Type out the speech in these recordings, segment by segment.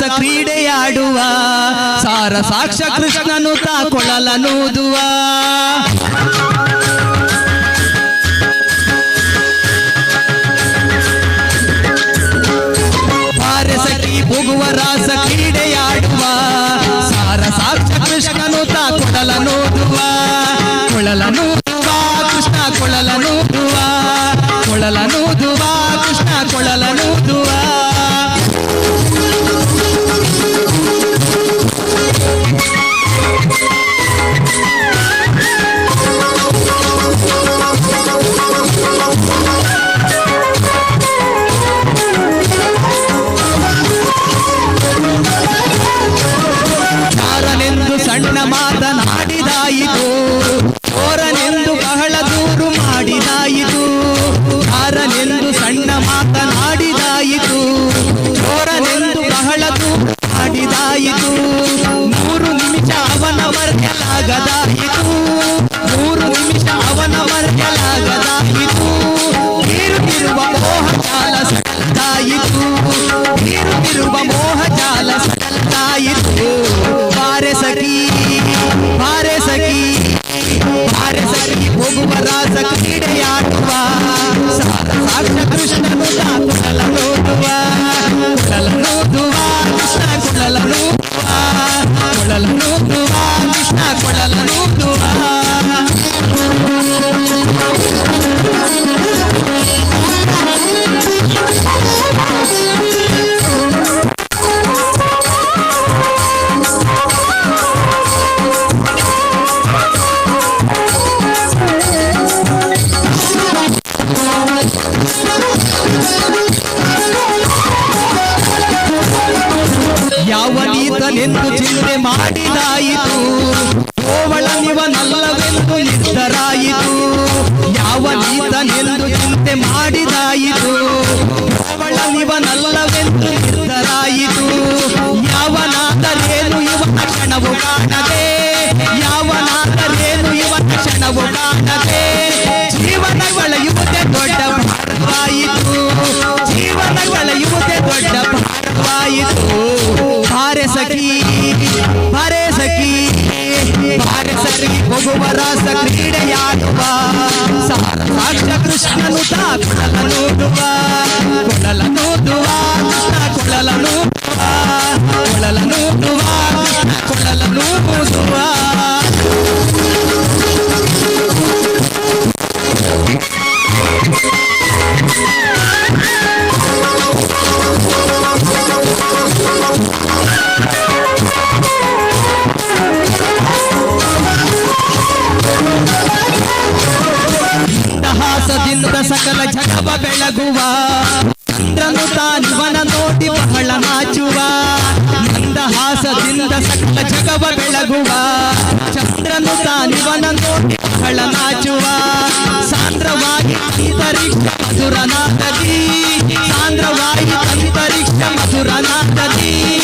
ರಾಮರಸ ಕ್ರೀಡೆಯಾಡುವ, ಸಾರ ಸಾಕ್ಷ ಕೃಷ್ಣನು ತಾಕೊಳಲನೂದುವ. ಹೋಗುವ ಭುಗುವ ರಾಸ ಕ್ರೀಡೆಯಾಡುವ, ಸಾರ ಸಾಕ್ಷ ಕೃಷ್ಣನು ತಾಕೊಳಲನೂದುವ. ಕೊಳಲನು ಮಾತನಾಡಿದಾಯಿತು ಚೋರನೆಂದು ಬಹಳ ದೂರು ಮಾಡಿದಾಯಿತು ಮೂರು ನಿಮಿಷ ಅವನ ಮರೆಯಲಾಗದಾಯಿತು ಮೂರು ನಿಮಿಷ ಅವನ ಮರೆಯಲಾಗದಾಯಿತು ನೀರುತ್ತಿರುವ ಮೋಹಜಾಲ ಸಕಲಾಯಿತು ನೀರುತ್ತಿರುವ ಮೋಹಜಾಲ ಸಕಲಾಯಿತು ಬಾರೆ ಸಖಿ ಬಾರೆ ಸಖಿ ಬಾರೆ ಸಖಿ ಹೋಗುವ ರಾಸ ಯಾವ ನೀತನೆಂದು ಚಿಂತೆ ಮಾಡಿದಾಯಿತು ಓವಳನಿವನಲ್ಲವೆಂದು ನಿರ್ಧರಾಯಿತು ಯಾವ ನೀತನೆಂದು ಚಿಂತೆ ಮಾಡಿದಾಯಿತು ಓವಳನಿವನಲ್ಲವೆಂದು ನಿರ್ಧರಾಯಿತು ಯಾವನಾದರೇನು ಇವನ ಕ್ಷಣವು ಕಾಣದೆ భక్త కృష్ణను తాక్షలను కొలలతో ಸಕಲ ಜಗವ ಬೆಳಗುವ. ಚಂದ್ರನು ತಾನಿವನ ನೋಡಿ ಬಹಳ ನಾಚುವ. ಮಂದಹಾಸದಿಂದ ಸಕಲ ಜಗವ ಬೆಳಗುವ. ಚಂದ್ರನು ತಾನಿವನ ನೋಡಿ ಬಹಳ ನಾಚುವ. ಸಾಂದ್ರವಾಗಿ ಅಂತರಿಕ್ಷ ಮಧುರನಾದದಿ. ಸಾಂದ್ರವಾಗಿ ಅಂತರಿಕ್ಷ ಮಧುರನಾದದಿ.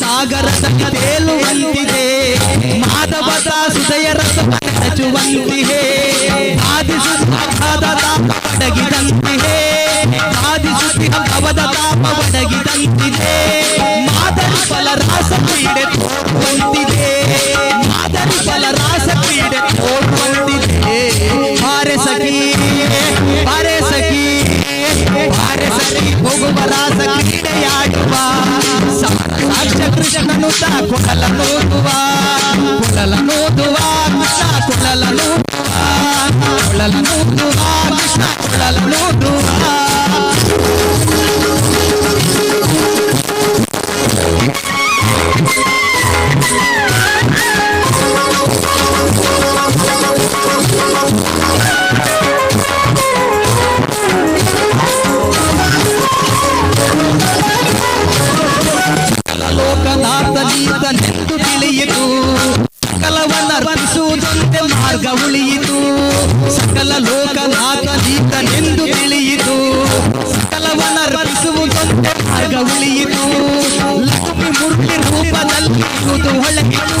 ನಾದದ ಸುದೆ ಸಾಗರದಲ್ಲಿ ತೇಲುವಂತಿದೆ ಮಾಧವದ ಸುದೆಯ ರಸವ ನೆರಚುವಂತಿದೆ ಆದಿಸುತ್ತ ತಾಪ ಒಡಗಿದಂತಿದೆ ಆದಿಸುತ್ತಿ ಭವದ ತಾಪ ಒಡಗಿದಂತಿದೆ ಮಾದರಿ ಫಲ ರಾಸ ಕ್ರೀಡೆ ಕೊಳಲನೂದುವ ಕೃಷ್ಣ ಕೊಳಲನೂದುವ ಲೋಕನಾಥನೀತನೆಂದು ತಿಳಿಯಿತು ಸಕಲವನ್ನರ್ಪಿಸುವುದಂತೆ ಮಾರ್ಗ ಉಳಿಯಿತು ಸಕಲ ಲೋಕನಾಥನೀತನೆಂದು ತಿಳಿಯಿತು ಸಕಲವನ್ನರ್ಪಿಸುವುದಂತೆ ಮಾರ್ಗ ಉಳಿಯಿತು ಲಕ್ಷ್ಮಿ ಮುರುಳಿ ರೂಪದಲ್ಲಿ ಇರುವುದು ಹೊಳಗಿತು